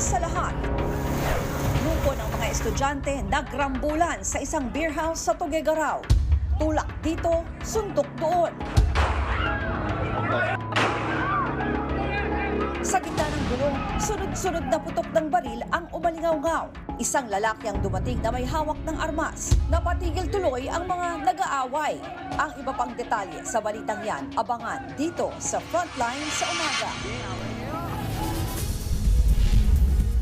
sa lahat, grupo ng mga estudyante nagrambulan sa isang beer house sa Tuguegarao. Tulak dito, suntok doon. Sa gitna ng gulong, sunod-sunod na putok ng baril ang umalingaw-ngaw. Isang lalaki ang dumating na may hawak ng armas. Napatigil tuloy ang mga nag-aaway. Ang iba pang detalye sa balitang yan, abangan dito sa Frontline sa umaga.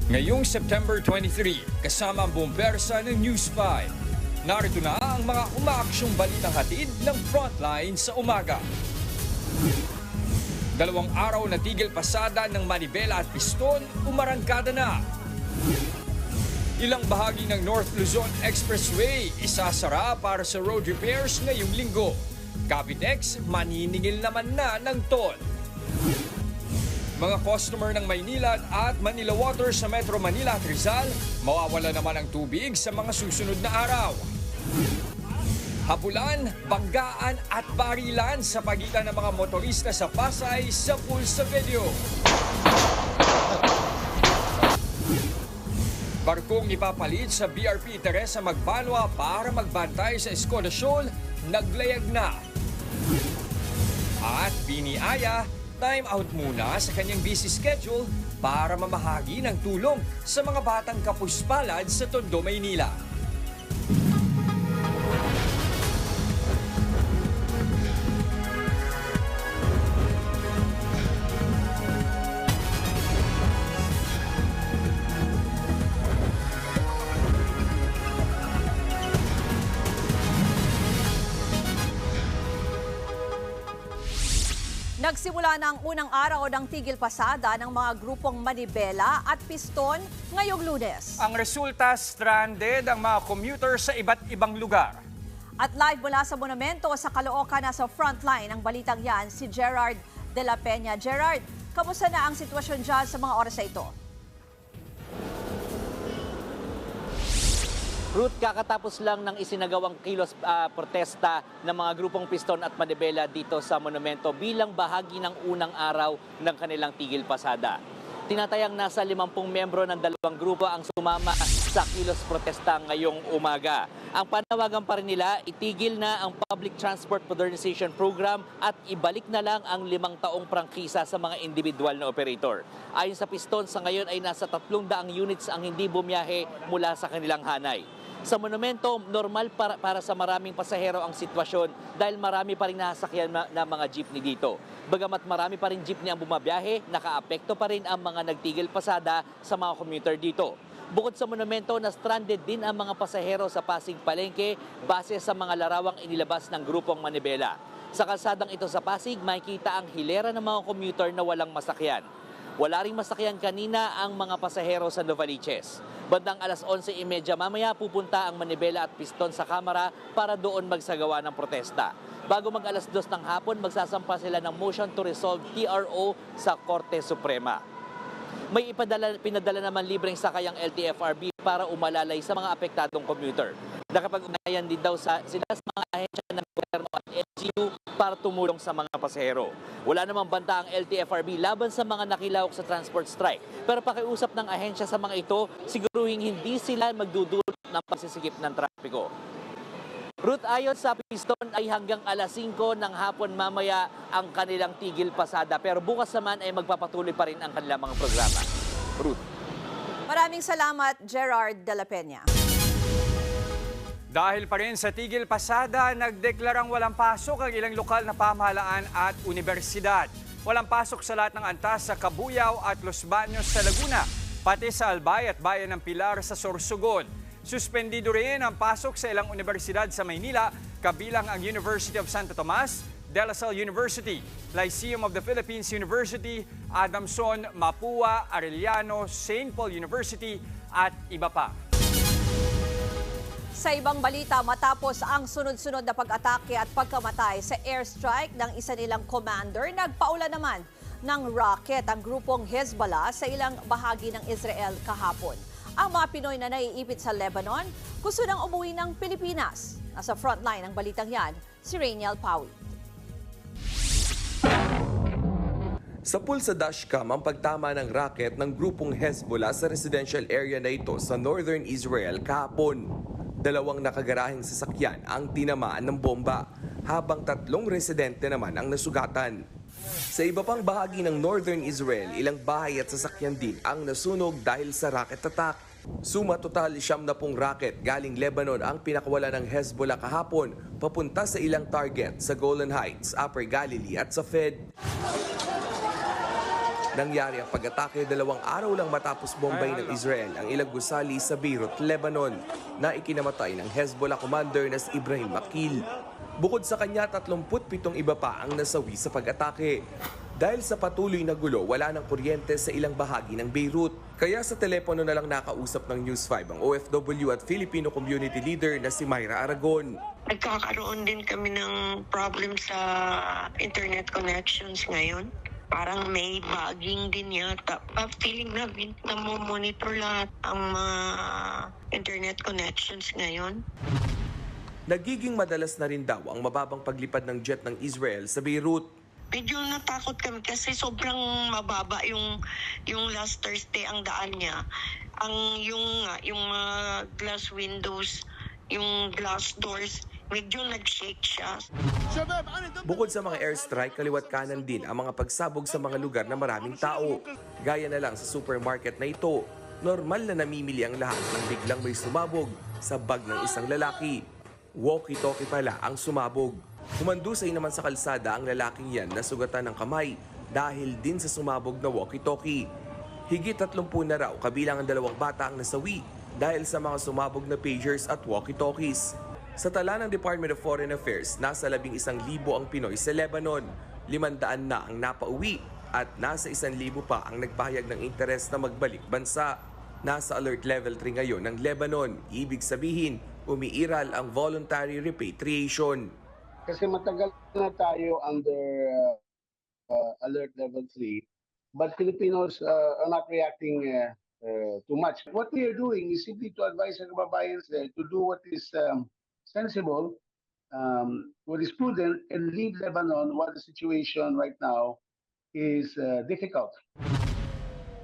Ngayong September 23, kasama ang bombersa ng News 5. Narito na ang mga umaaksyong balitang hatid ng Frontline sa umaga. Dalawang araw na tigil pasada ng manibela at piston, umarangkada na. Ilang bahagi ng North Luzon Expressway isasara para sa road repairs ngayong linggo. Capitex, maniningil naman na ng toll. Mga customer ng Maynila at Manila Water sa Metro Manila at Rizal, mawawala naman ang tubig sa mga susunod na araw. Habulan, banggaan at barilan sa pagitan ng mga motorista sa Pasay sa Pulsa Video. Barkong ipapalit sa BRP Teresa Magbanwa para magbantay sa Escoda Shoal, naglayag na. At biniaya, time out muna sa kanyang busy schedule para mamahagi ng tulong sa mga batang kapuspalad sa Tondo, Maynila. Nagsimula na ang unang araw ng tigil pasada ng mga grupong Manibela at Piston ngayong lunes. Ang resulta, stranded ang mga commuter sa iba't ibang lugar. At live mula sa monumento sa Caloocan na sa frontline ng balitang yan si Gerard de la Peña. Gerard, kamusta na ang sitwasyon dyan sa mga oras na ito? Ruth, kakatapos lang ng isinagawang kilos ah, protesta ng mga grupong Piston at Manibela dito sa monumento bilang bahagi ng unang araw ng kanilang tigil pasada. Tinatayang nasa 50 membro ng dalawang grupo ang sumama sa kilos protesta ngayong umaga. Ang panawagan pa rin nila, itigil na ang Public Transport Modernization Program at ibalik na lang ang limang taong prangkisa sa mga individual na operator. Ayon sa Piston, sa ngayon ay nasa 300 units ang hindi bumiyahe mula sa kanilang hanay. Sa monumento, normal para, para sa maraming pasahero ang sitwasyon dahil marami pa rin nasakyan na, na mga jeepney dito. Bagamat marami pa rin jeepney ang bumabiyahe, nakaapekto pa rin ang mga nagtigil pasada sa mga commuter dito. Bukod sa monumento, na-stranded din ang mga pasahero sa Pasig Palengke base sa mga larawang inilabas ng grupong Manibela. Sa kalsadang ito sa Pasig, makikita ang hilera ng mga commuter na walang masakyan. Wala ring masakyan kanina ang mga pasahero sa Novaliches. Bandang alas 11.30 mamaya pupunta ang Manibela at Piston sa Kamara para doon magsagawa ng protesta. Bago mag alas 2 ng hapon, magsasampa sila ng motion to resolve TRO sa Korte Suprema. May ipadala, pinadala naman libreng sakayang LTFRB para umalalay sa mga apektadong commuter. Nakapag-ugnayan din daw sa, sila sa mga ahensya ng LGU para tumulong sa mga pasahero. Wala namang banta ang LTFRB laban sa mga nakilawak sa transport strike. Pero pakiusap ng ahensya sa mga ito, siguruhin hindi sila magdudulot ng pagsisikip ng trapiko. Ruth ayon sa Piston ay hanggang alas 5 ng hapon mamaya ang kanilang tigil pasada. Pero bukas naman ay magpapatuloy pa rin ang kanilang mga programa. Ruth. Maraming salamat, Gerard de la Peña. Dahil pa rin sa tigil pasada, nagdeklarang walang pasok ang ilang lokal na pamahalaan at universidad. Walang pasok sa lahat ng antas sa Kabuyao at Los Baños sa Laguna, pati sa Albay at Bayan ng Pilar sa Sorsogon. Suspendido rin ang pasok sa ilang universidad sa Maynila, kabilang ang University of Santo Tomas, De La Salle University, Lyceum of the Philippines University, Adamson, Mapua, Arellano, St. Paul University at iba pa. Sa ibang balita, matapos ang sunod-sunod na pag-atake at pagkamatay sa airstrike ng isa nilang commander, nagpaula naman ng rocket ang grupong Hezbollah sa ilang bahagi ng Israel kahapon. Ang mga Pinoy na naiipit sa Lebanon gusto nang umuwi ng Pilipinas. Nasa frontline ng balitang yan, si Rainiel Pawi. Sa pulsa dashcam ang pagtama ng racket ng grupong Hezbollah sa residential area na ito sa northern Israel kahapon. Dalawang nakagaraheng sasakyan ang tinamaan ng bomba, habang tatlong residente naman ang nasugatan. Sa iba pang bahagi ng northern Israel, ilang bahay at sasakyan din ang nasunog dahil sa rocket attack. Suma total siyam na pong rocket galing Lebanon ang pinakawala ng Hezbollah kahapon papunta sa ilang target sa Golan Heights, Upper Galilee at sa Fed. Nangyari ang pag-atake dalawang araw lang matapos bombay ng Israel ang ilang gusali sa Beirut, Lebanon na ikinamatay ng Hezbollah commander na si Ibrahim Makil. Bukod sa kanya, 37 iba pa ang nasawi sa pag-atake. Dahil sa patuloy na gulo, wala ng kuryente sa ilang bahagi ng Beirut. Kaya sa telepono na lang nakausap ng News 5 ang OFW at Filipino community leader na si Myra Aragon. Nagkakaroon din kami ng problem sa internet connections ngayon. Parang may bugging din yata. Pa feeling namin na monitor lahat ang mga internet connections ngayon. Nagiging madalas na rin daw ang mababang paglipad ng jet ng Israel sa Beirut. Medyo natakot kami kasi sobrang mababa yung yung last Thursday ang daan niya. Ang yung yung mga glass windows, yung glass doors, medyo nag-shake siya. Bukod sa mga airstrike, kaliwat kanan din ang mga pagsabog sa mga lugar na maraming tao. Gaya na lang sa supermarket na ito, normal na namimili ang lahat nang biglang may sumabog sa bag ng isang lalaki. Walkie-talkie pala ang sumabog. Humandusay naman sa kalsada ang lalaking yan na sugatan ng kamay dahil din sa sumabog na walkie-talkie. Higit 30 na raw kabilang ang dalawang bata ang nasawi dahil sa mga sumabog na pagers at walkie-talkies. Sa tala ng Department of Foreign Affairs, nasa labing isang libo ang Pinoy sa Lebanon. Limandaan na ang napauwi at nasa isang libo pa ang nagpahayag ng interes na magbalik bansa. Nasa alert level 3 ngayon ng Lebanon. Ibig sabihin, umiiral ang voluntary repatriation. kasi matagal na tayo under uh, uh, alert level 3 but Filipinos uh, are not reacting uh, uh, too much. What we are doing is simply to advise our kababayans there to do what is um, sensible, um, what is prudent, and leave Lebanon while the situation right now is uh, difficult.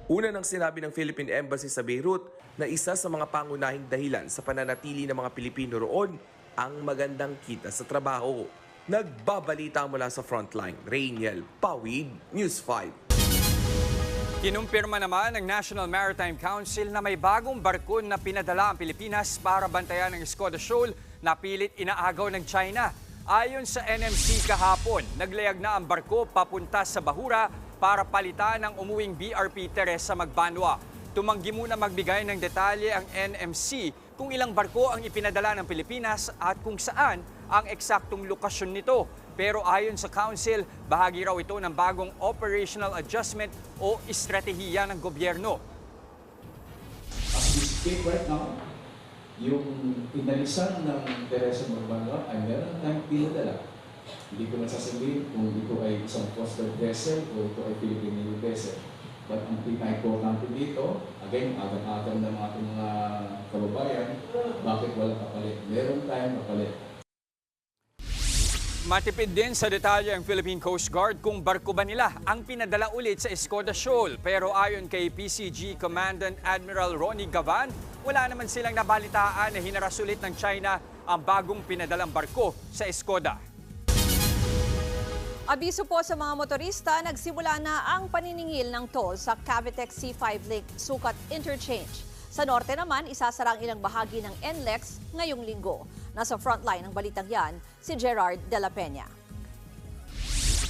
Una nang sinabi ng Philippine Embassy sa Beirut na isa sa mga pangunahing dahilan sa pananatili ng mga Pilipino roon ang magandang kita sa trabaho. Nagbabalita mula sa frontline, Rainiel Pawid, News 5. Kinumpirma naman ng National Maritime Council na may bagong barko na pinadala ang Pilipinas para bantayan ng Skoda Shoal na pilit inaagaw ng China. Ayon sa NMC kahapon, naglayag na ang barko papunta sa Bahura para palitan ng umuwing BRP Teresa Magbanwa. Tumanggi muna magbigay ng detalye ang NMC kung ilang barko ang ipinadala ng Pilipinas at kung saan ang eksaktong lokasyon nito. Pero ayon sa Council, bahagi raw ito ng bagong operational adjustment o estratehiya ng gobyerno. As we speak right now, yung pinalisan ng Teresa Magbanwa ay meron tayong pinadala. Hindi ko nasasabihin kung ito ay isang Coast Guard vessel o ito ay Navy vessel. But ang pinaka-importante dito, again, agam-agam ng ating mga kababayan, bakit wala kapalit? Meron tayong kapalit. Matipid din sa detalye ang Philippine Coast Guard kung barko ba nila ang pinadala ulit sa Escoda Shoal. Pero ayon kay PCG Commandant Admiral Ronnie Gavan, wala naman silang nabalitaan na hinaras ulit ng China ang bagong pinadalang barko sa Escoda. Abiso po sa mga motorista, nagsimula na ang paniningil ng toll sa Cavitex C5 Lake Sukat Interchange. Sa norte naman, isasara ang ilang bahagi ng NLEX ngayong linggo. Nasa frontline ng balitang yan, si Gerard De La Peña.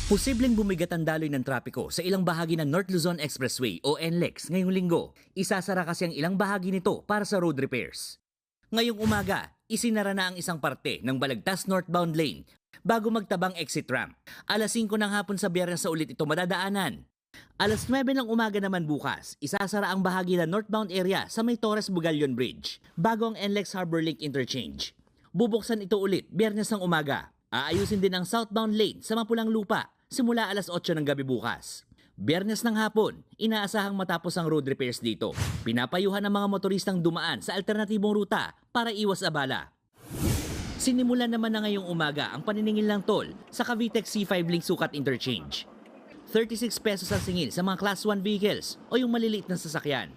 Posibleng bumigat ang daloy ng trapiko sa ilang bahagi ng North Luzon Expressway o NLEX ngayong linggo. Isasara kasi ang ilang bahagi nito para sa road repairs. Ngayong umaga, isinara na ang isang parte ng Balagtas northbound lane bago magtabang exit ramp. Alas 5 ng hapon sa biyernes sa ulit ito madadaanan. Alas 9 ng umaga naman bukas, isasara ang bahagi ng northbound area sa may Torres Bugallion Bridge bago ang NLEX Harbor Lake Interchange. Bubuksan ito ulit biyernes ng umaga. Aayusin din ang southbound lane sa Mapulang Lupa simula alas 8 ng gabi bukas. Biyernes ng hapon, inaasahang matapos ang road repairs dito. Pinapayuhan ng mga motoristang dumaan sa alternatibong ruta para iwas abala. Sinimulan naman na ngayong umaga ang paniningil ng toll sa Cavitex C5 Link Sukat Interchange. 36 pesos ang singil sa mga Class 1 vehicles o yung maliliit na sasakyan.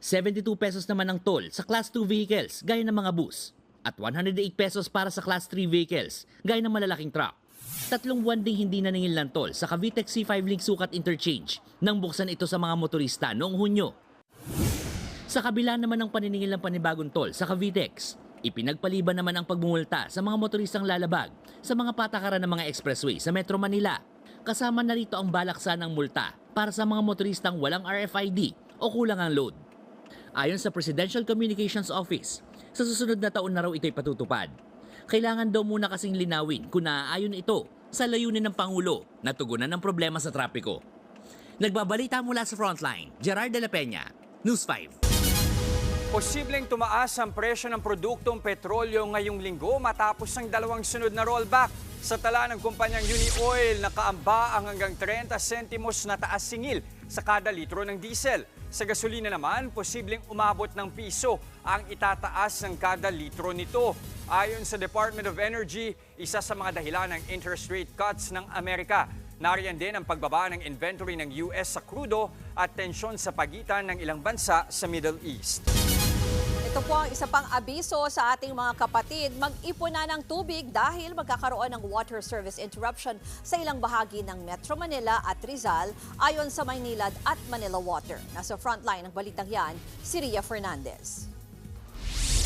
72 pesos naman ang toll sa Class 2 vehicles gaya ng mga bus. At 108 pesos para sa Class 3 vehicles gaya ng malalaking truck. Tatlong buwan ding hindi naningil ng toll sa Cavite C5 Link Sukat Interchange nang buksan ito sa mga motorista noong Hunyo. Sa kabila naman ng paniningil ng panibagong toll sa Cavitex, ipinagpaliban naman ang pagmumulta sa mga motoristang lalabag sa mga patakaran ng mga expressway sa Metro Manila. Kasama na rito ang balaksa ng multa para sa mga motoristang walang RFID o kulang ang load. Ayon sa Presidential Communications Office, sa susunod na taon na raw ito'y patutupad. Kailangan daw muna kasing linawin kung naaayon ito sa layunin ng Pangulo na tugunan ng problema sa trapiko. Nagbabalita mula sa Frontline, Gerard de la Peña, News 5. Posibleng tumaas ang presyo ng produktong petrolyo ngayong linggo matapos ang dalawang sunod na rollback. Sa tala ng kumpanyang Unioil, nakaamba ang hanggang 30 sentimos na taas singil sa kada litro ng diesel. Sa gasolina naman, posibleng umabot ng piso ang itataas ng kada litro nito. Ayon sa Department of Energy, isa sa mga dahilan ng interest rate cuts ng Amerika. Nariyan din ang pagbaba ng inventory ng US sa krudo at tensyon sa pagitan ng ilang bansa sa Middle East. Ito po ang isa pang abiso sa ating mga kapatid. Mag-ipon na ng tubig dahil magkakaroon ng water service interruption sa ilang bahagi ng Metro Manila at Rizal ayon sa Maynilad at Manila Water. Nasa frontline ng balitang yan, si Ria Fernandez.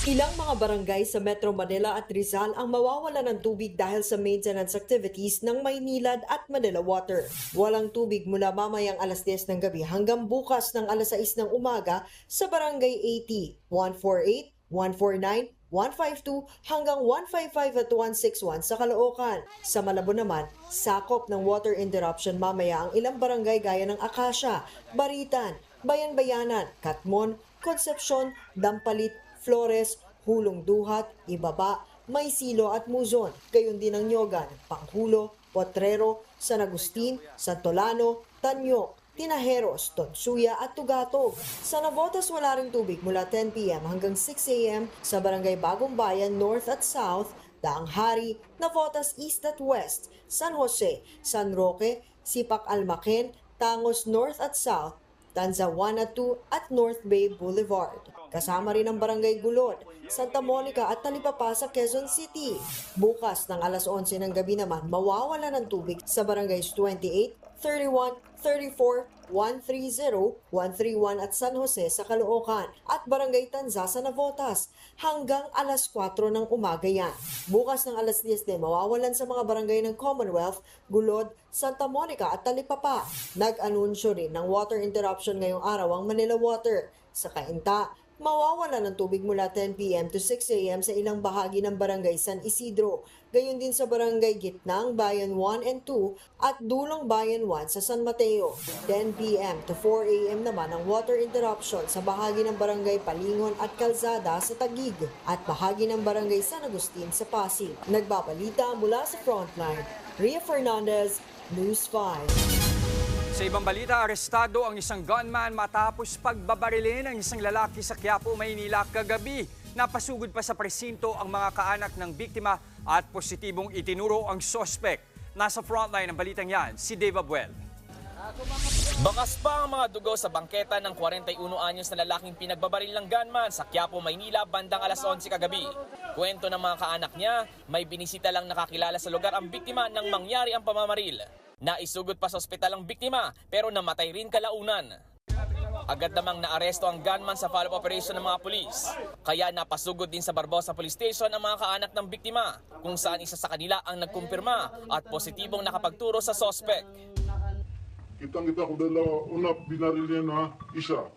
Ilang mga barangay sa Metro Manila at Rizal ang mawawala ng tubig dahil sa maintenance activities ng Maynilad at Manila Water. Walang tubig mula mamayang alas 10 ng gabi hanggang bukas ng alas 6 ng umaga sa barangay 80, 148, 149, 152 hanggang 155 at 161 sa Caloocan. Sa Malabo naman, sakop ng water interruption mamaya ang ilang barangay gaya ng Akasya, Baritan, Bayan-Bayanan, Katmon, Concepcion, Dampalit, Flores, Hulong Duhat, Ibaba, Maysilo at Muzon, gayon din ang Nyogan, Panghulo, Potrero, San Agustin, Santolano, Tanyok, Tinajeros, Tonsuya at Tugatog. Sa Navotas wala ring tubig mula 10pm hanggang 6am sa Barangay Bagong Bayan North at South, Daang Hari, Navotas East at West, San Jose, San Roque, Sipak Almaken, Tangos North at South, Tanza 1 at 2 at North Bay Boulevard. Kasama rin ang Barangay Gulod, Santa Monica at Talipapa sa Quezon City. Bukas ng alas 11 ng gabi naman, mawawala ng tubig sa Barangays 28, 31, 34, 130, 131 at San Jose sa Caloocan at Barangay Tanza sa Navotas hanggang alas 4 ng umaga yan. Bukas ng alas 10 din mawawalan sa mga barangay ng Commonwealth, Gulod, Santa Monica at Talipapa. Nag-anunsyo rin ng water interruption ngayong araw ang Manila Water. Sa Kainta, mawawala ng tubig mula 10pm to 6am sa ilang bahagi ng Barangay San Isidro. Gayon din sa Barangay Gitnang, Bayan 1 and 2 at Dulong Bayan 1 sa San Mateo. 10pm to 4am naman ang water interruption sa bahagi ng Barangay Palingon at Calzada sa Tagig at bahagi ng Barangay San Agustin sa Pasig. Nagbabalita mula sa Frontline, Ria Fernandez, News 5. Sa ibang balita, arestado ang isang gunman matapos pagbabarilin ng isang lalaki sa Quiapo, Maynila kagabi. Napasugod pa sa presinto ang mga kaanak ng biktima at positibong itinuro ang sospek. Nasa frontline ng balitang yan, si Dave Abuel. Bakas pa ang mga dugo sa bangketa ng 41 anyos na lalaking pinagbabaril ng gunman sa Quiapo, Maynila bandang alas 11 kagabi. Kwento ng mga kaanak niya, may binisita lang nakakilala sa lugar ang biktima nang mangyari ang pamamaril. Naisugod pa sa ospital ang biktima pero namatay rin kalaunan. Agad namang naaresto ang gunman sa follow-up operation ng mga pulis. Kaya napasugod din sa Barbosa Police Station ang mga kaanak ng biktima kung saan isa sa kanila ang nagkumpirma at positibong nakapagturo sa sospek. Kitang-kita ko dalawa, una binaril niya na isa.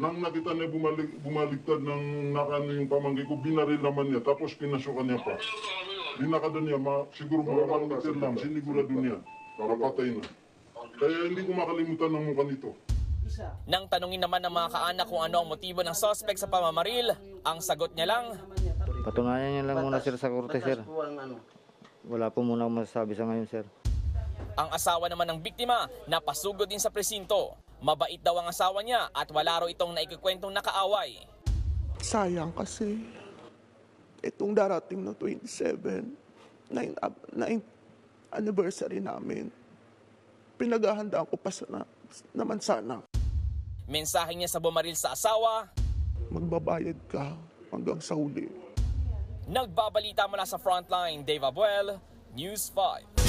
Nang nakita niya bumalik, bumaligtad ng nakano yung pamanggi ko, binaril naman niya, tapos pinasukan niya pa. Binakada niya, ma, siguro mga one meter lang, sinigurado niya, papatay na. Kaya hindi ko makalimutan ng mukha nito. Nang tanungin naman ng mga kaanak kung ano ang motibo ng sospek sa pamamaril, ang sagot niya lang, Patunayan niya lang muna sir sa korte sir. Wala po muna akong masasabi sa ngayon sir. ang asawa naman ng biktima napasugod din sa presinto. Mabait daw ang asawa niya at wala raw itong naikikwentong nakaaway. Sayang kasi itong darating na 27, 9th, 9th anniversary namin. pinaghahandaan ko pa sana, naman sana. Mensahe niya sa bumaril sa asawa, Magbabayad ka hanggang sa huli. nagbabalita mula sa frontline, Dave Abuel, News 5.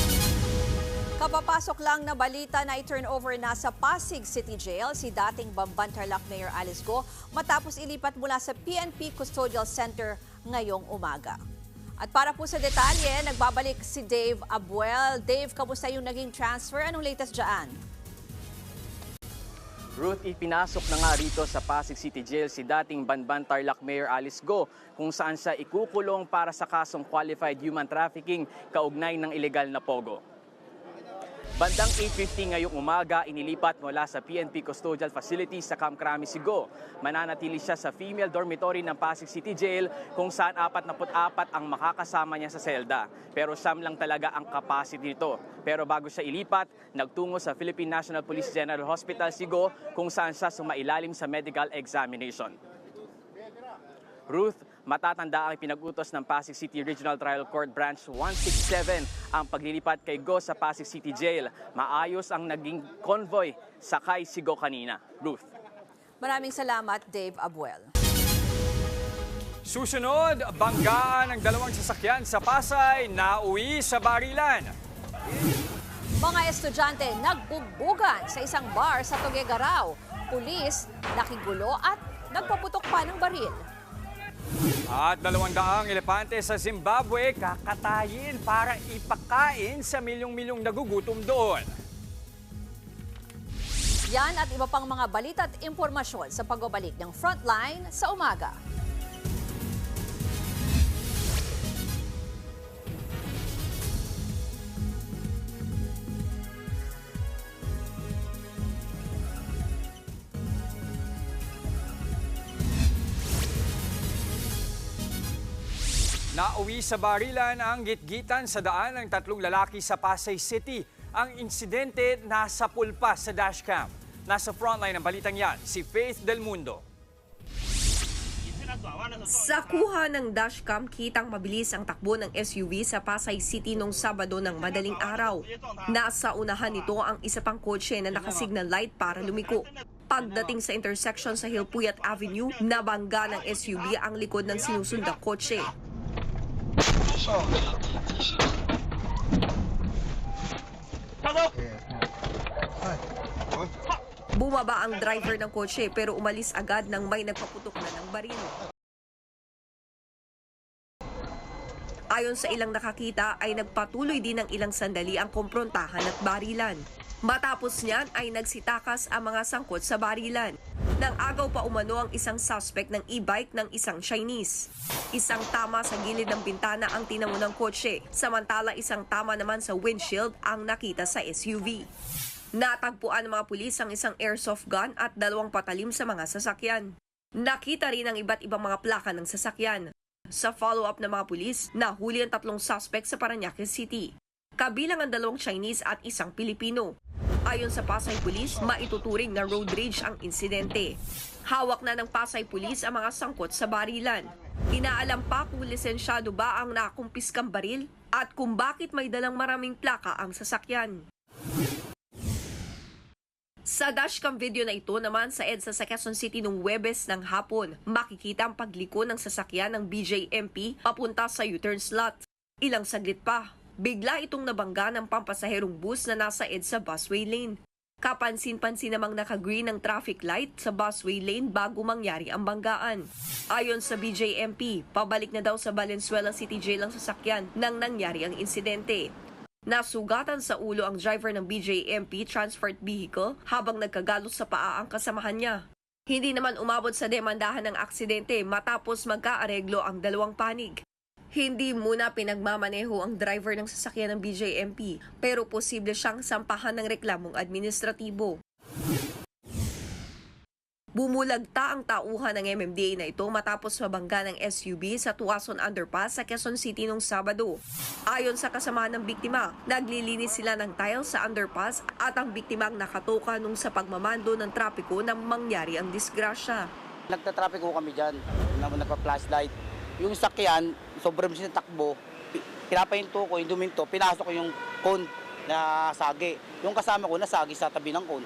Kapapasok lang na balita na i-turnover na sa Pasig City Jail si dating Bamban Tarlac Mayor Alice Go matapos ilipat mula sa PNP Custodial Center ngayong umaga. At para po sa detalye, nagbabalik si Dave Abuel. Dave, kamusta yung naging transfer? Anong latest dyan? Ruth, ipinasok na nga rito sa Pasig City Jail si dating Banban Tarlac Mayor Alice Go kung saan siya ikukulong para sa kasong qualified human trafficking kaugnay ng ilegal na pogo. Bandang 8.50 ngayong umaga, inilipat mula sa PNP Custodial Facility sa Camp Crami Sigo. Mananatili siya sa female dormitory ng Pasig City Jail kung saan 44 ang makakasama niya sa selda. Pero siyam lang talaga ang capacity nito. Pero bago siya ilipat, nagtungo sa Philippine National Police General Hospital Sigo kung saan siya sumailalim sa medical examination. Ruth, matatanda ang pinag-utos ng Pasig City Regional Trial Court Branch 167 ang paglilipat kay Go sa Pasig City Jail. Maayos ang naging convoy sakay si Go kanina. Ruth. Maraming salamat, Dave Abuel. Susunod, banggaan ng dalawang sasakyan sa Pasay na uwi sa barilan. Mga estudyante nagbugbugan sa isang bar sa Tuguegarao. Pulis, nakigulo at nagpaputok pa ng baril. At dalawang daang elepante sa Zimbabwe kakatayin para ipakain sa milyong-milyong nagugutom doon. Yan at iba pang mga balita at impormasyon sa pagbabalik ng Frontline sa umaga. Nauwi sa barilan ang gitgitan sa daan ng tatlong lalaki sa Pasay City. Ang insidente nasa pulpa sa dashcam. Nasa frontline ng balitang yan, si Faith Del Mundo. Sa kuha ng dashcam, kitang mabilis ang takbo ng SUV sa Pasay City nung Sabado ng madaling araw. Nasa unahan nito ang isa pang kotse na nakasignal light para lumiko. Pagdating sa intersection sa Hilpuyat Avenue, nabangga ng SUV ang likod ng sinusundang kotse. Bumaba ang driver ng kotse pero umalis agad nang may nagpaputok na ng baril. Ayon sa ilang nakakita ay nagpatuloy din ng ilang sandali ang komprontahan at barilan. Matapos niyan ay nagsitakas ang mga sangkot sa barilan. Nang agaw pa umano ang isang suspect ng e-bike ng isang Chinese. Isang tama sa gilid ng bintana ang tinamo ng kotse, samantala isang tama naman sa windshield ang nakita sa SUV. Natagpuan ng mga pulis ang isang airsoft gun at dalawang patalim sa mga sasakyan. Nakita rin ang iba't ibang mga plaka ng sasakyan. Sa follow-up ng mga pulis, nahuli ang tatlong suspect sa Paranaque City. Kabilang ang dalawang Chinese at isang Pilipino. Ayon sa Pasay Police, maituturing na road rage ang insidente. Hawak na ng Pasay Police ang mga sangkot sa barilan. Inaalam pa kung lisensyado ba ang nakumpiskang baril at kung bakit may dalang maraming plaka ang sasakyan. Sa dashcam video na ito naman sa EDSA sa Quezon City nung Webes ng hapon, makikita ang pagliko ng sasakyan ng BJMP papunta sa U-turn slot. Ilang saglit pa, bigla itong nabangga ng pampasaherong bus na nasa EDSA busway lane. Kapansin-pansin namang naka-green ang traffic light sa busway lane bago mangyari ang banggaan. Ayon sa BJMP, pabalik na daw sa Valenzuela City Jail ang sasakyan nang nangyari ang insidente. Nasugatan sa ulo ang driver ng BJMP transport vehicle habang nagkagalos sa paa ang kasamahan niya. Hindi naman umabot sa demandahan ng aksidente matapos magkaareglo ang dalawang panig. Hindi muna pinagmamaneho ang driver ng sasakyan ng BJMP pero posible siyang sampahan ng reklamong administratibo. Bumulagta ang tauhan ng MMDA na ito matapos mabangga ng SUV sa Tuason Underpass sa Quezon City nung Sabado. Ayon sa kasama ng biktima, naglilinis sila ng tile sa underpass at ang biktimang nakatoka nung sa pagmamando ng trapiko nang mangyari ang disgrasya. Nagtatraffic ko kami dyan, nag- nagpa-flashlight. Yung sakyan, sobrang siya takbo, pi- pinapahinto ko, yung duminto, pinasok ko yung cone. na sagi. Yung kasama ko nasagi sa tabi ng kon.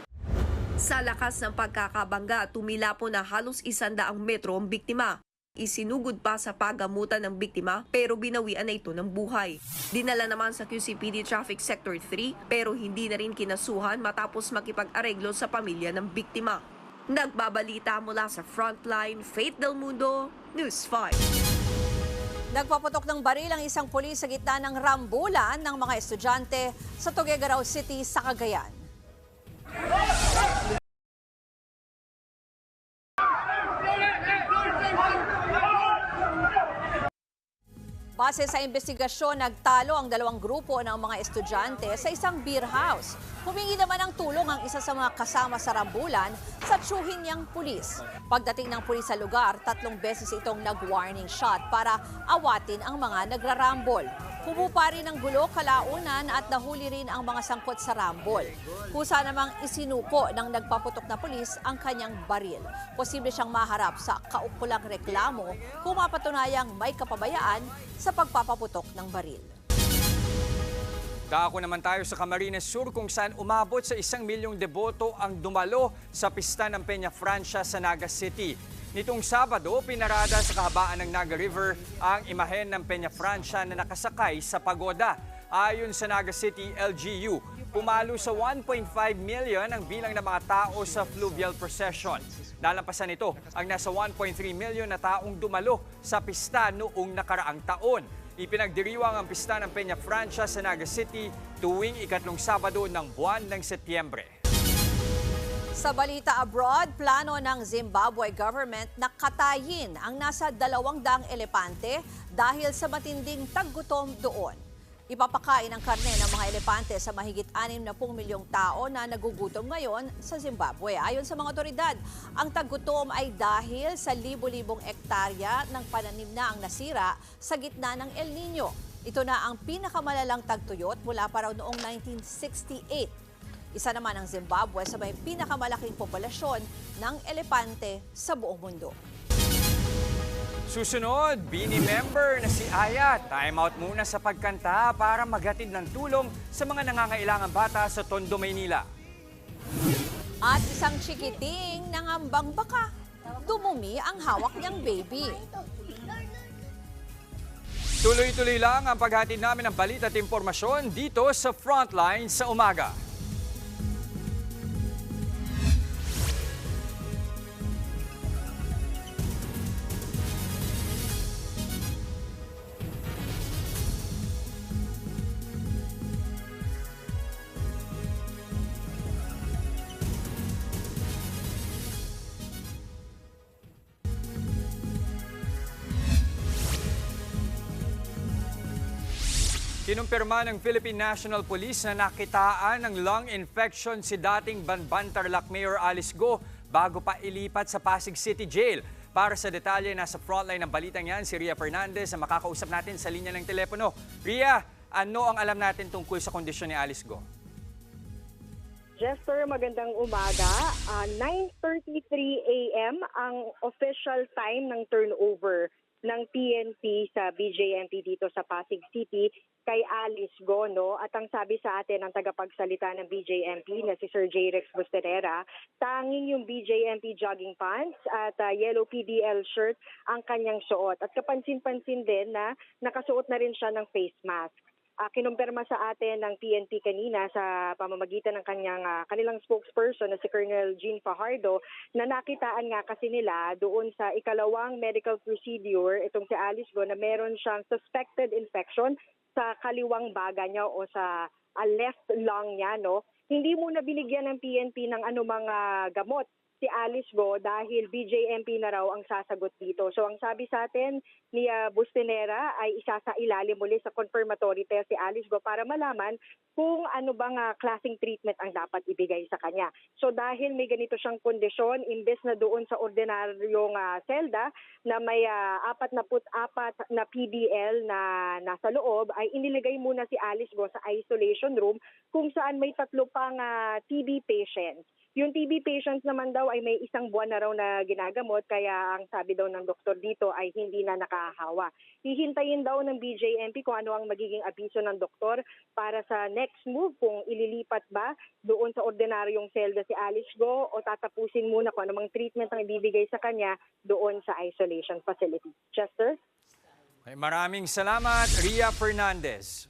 Sa lakas ng pagkakabangga, tumila po na halos isandaang metro ang biktima. Isinugod pa sa pagamutan ng biktima pero binawian na ito ng buhay. Dinala naman sa QCPD Traffic Sector 3 pero hindi na rin kinasuhan matapos makipag-areglo sa pamilya ng biktima. Nagbabalita mula sa Frontline, Faith Del Mundo, News 5. Nagpaputok ng baril ang isang pulis sa gitna ng rambulan ng mga estudyante sa Tuguegarao City sa Cagayan. Base sa investigasyon, nagtalo ang dalawang grupo ng mga estudyante sa isang beer house. Humingi naman ng tulong ang isa sa mga kasama sa rambulan sa tsuhin niyang pulis. Pagdating ng pulis sa lugar, tatlong beses itong nag-warning shot para awatin ang mga nagrarambol. Humupa rin ang gulo kalaunan at nahuli rin ang mga sangkot sa rambol. Kusa namang isinuko ng nagpaputok na pulis ang kanyang baril. Posible siyang maharap sa kaukulang reklamo kung mapatunayang may kapabayaan sa pagpapaputok ng baril. Dako naman tayo sa Camarines Sur kung saan umabot sa isang milyong deboto ang dumalo sa pista ng Peña Francia sa Naga City. Nitong Sabado, pinarada sa kahabaan ng Naga River ang imahen ng Peña Francia na nakasakay sa pagoda. Ayon sa Naga City LGU, pumalo sa 1.5 million ang bilang ng mga tao sa fluvial procession. Nalampasan nito ang nasa 1.3 million na taong dumalo sa pista noong nakaraang taon. Ipinagdiriwang ang pista ng Peña Francia sa Naga City tuwing ikatlong Sabado ng buwan ng Setyembre. Sa balita abroad, plano ng Zimbabwe government na katayin ang nasa dalawang daang elepante dahil sa matinding taggutom doon. Ipapakain ang karne ng mga elepante sa mahigit 60 milyong tao na nagugutom ngayon sa Zimbabwe. Ayon sa mga otoridad, ang taggutom ay dahil sa libo-libong ektarya ng pananim na ang nasira sa gitna ng El Nino. Ito na ang pinakamalalang tagtuyot mula pa raw noong 1968. Isa naman ang Zimbabwe sa may pinakamalaking populasyon ng elepante sa buong mundo. Susunod, Bini member na si Aya. Time out muna sa pagkanta para maghatid ng tulong sa mga nangangailangan bata sa Tondo, Maynila. At isang chikiting nangambang baka dumumi ang hawak niyang baby. Tuloy-tuloy lang ang paghatid namin ng balita at impormasyon dito sa Frontline sa umaga. Kinumpirma ng Philippine National Police na nakitaan ng lung infection si dating Banban Tarlac Mayor Alice Go bago pa ilipat sa Pasig City Jail. Para sa detalye, nasa frontline ng balitang yan si Ria Fernandez na makakausap natin sa linya ng telepono. Ria, ano ang alam natin tungkol sa kondisyon ni Alice Go? Jester, magandang umaga. Ah, 9.33 a.m. ang official time ng turnover ng PNP sa BJMP dito sa Pasig City kay Alice Gono at ang sabi sa atin ng tagapagsalita ng BJMP na si Sir J. Rex Busterera, tanging yung BJMP jogging pants at uh, yellow PDL shirt ang kanyang suot. At kapansin-pansin din na nakasuot na rin siya ng face mask. Uh, kinumpirma sa atin ng PNP kanina sa pamamagitan ng kanyang uh, kanilang spokesperson na si Colonel Jean Fajardo na nakitaan nga kasi nila doon sa ikalawang medical procedure itong si Alice Go na meron siyang suspected infection sa kaliwang baga niya o sa uh, left lung niya no? Hindi muna binigyan ng PNP ng anumang uh, gamot si Alice Go dahil BJMP na raw ang sasagot dito. So ang sabi sa atin ni uh, Bustinera ay isasailalim muli sa confirmatory test si Alice Go para malaman kung ano bang uh, klaseng treatment ang dapat ibigay sa kanya. So dahil may ganito siyang kondisyon, imbes na doon sa ordinaryong uh, selda na may uh, apat na put apat na PDL na nasa loob, ay iniligay muna si Alice Go sa isolation room kung saan may tatlo pang uh, TB patients. Yung TB patients naman daw ay may isang buwan na raw na ginagamot kaya ang sabi daw ng doktor dito ay hindi na nakahawa. Hihintayin daw ng BJMP kung ano ang magiging abiso ng doktor para sa next move kung ililipat ba doon sa ordinaryong selda si Alice Go o tatapusin muna kung anumang treatment ang ibibigay sa kanya doon sa isolation facility. Chester? Maraming salamat, Ria Fernandez.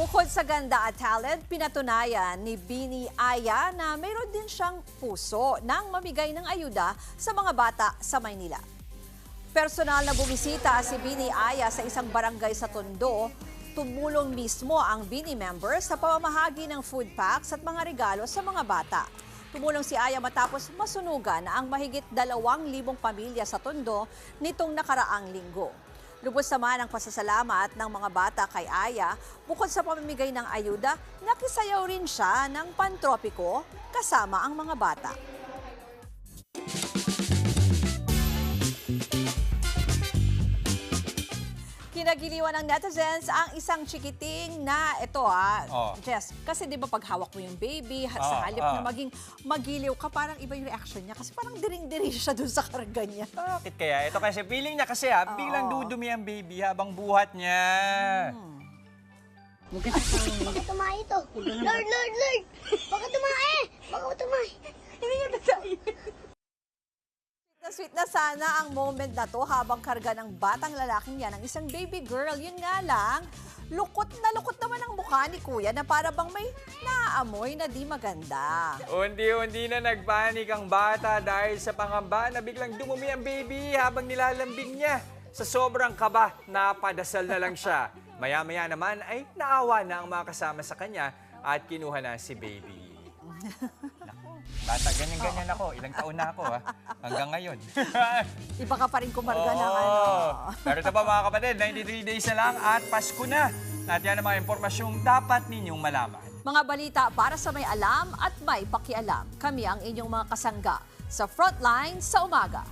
Bukod sa ganda at talent, pinatunayan ni Bini Aya na mayroon din siyang puso nang mamigay ng ayuda sa mga bata sa Maynila. Personal na bumisita si Bini Aya sa isang barangay sa Tondo. Tumulong mismo ang Bini members sa pamamahagi ng food packs at mga regalo sa mga bata. Tumulong si Aya matapos masunugan ang mahigit dalawang libong pamilya sa Tondo nitong nakaraang linggo. Lubos naman ang pasasalamat ng mga bata kay Aya. Bukod sa pamimigay ng ayuda, nakisayaw rin siya ng pantropiko kasama ang mga bata. Kinagiliwan ng netizens ang isang chikiting na ito ah, Oh. Jess, kasi di ba pag hawak mo yung baby, ha- Ah, sa halip ah. na maging magiliw ka, parang iba yung reaction niya kasi parang diring-diri siya dun sa karga niya. Bakit kaya? Ito kasi feeling niya kasi ha, biglang dudumi ang baby habang buhat niya. Bakit tumae ito? Lord, Lord, Lord! Bakit tumae? Bakit tumae? Hindi niya tatay. Na sweet na sana ang moment na to habang karga ng batang lalaking yan ng isang baby girl. Yun nga lang, lukot na lukot naman ang mukha ni kuya na para bang may naaamoy na di maganda. Undi-undi na nagpanik ang bata dahil sa pangamba na biglang dumumi ang baby habang nilalambing niya. Sa sobrang kaba, napadasal na lang siya. Maya-maya naman ay naawa na ang mga kasama sa kanya at kinuha na si baby. Bata, ganyan-ganyan ako. Ilang taon na ako ha. Hanggang ngayon. Iba ka pa rin kumarga ng Oo. ano. Pero ito pa mga kapatid, 93 days na lang at Pasko na. At yan ang mga impormasyong dapat ninyong malaman. Mga balita para sa may alam at may pakialam. Kami ang inyong mga kasangga sa Frontline sa umaga.